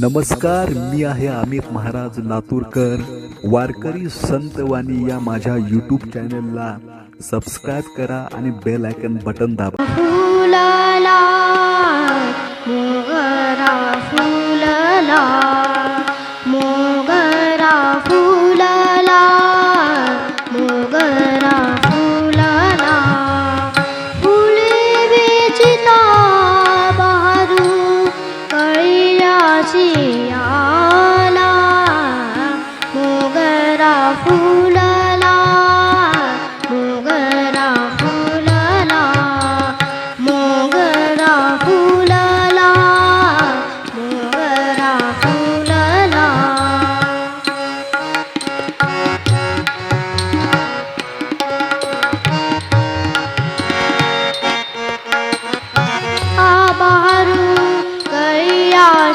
नमस्कार मी आहे अमित महाराज लातूरकर. वारकरी संतवाणी या माझ्या यूट्यूब चॅनलला सबस्क्राईब करा आणि बेल आयकन बटन दाबा. फुलला मोगरा फुलला मोगरा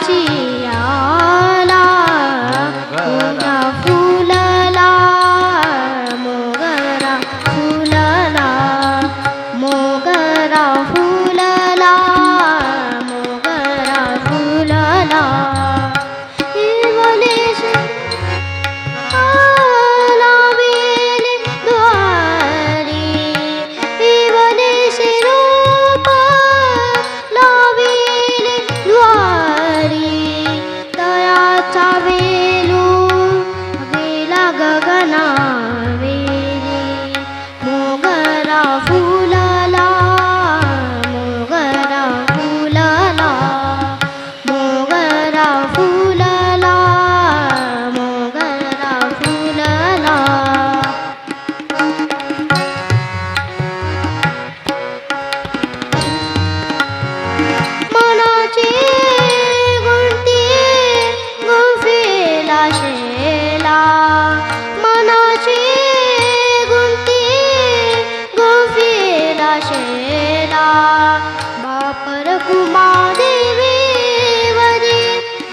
心。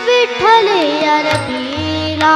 विठ्ठले अरपीला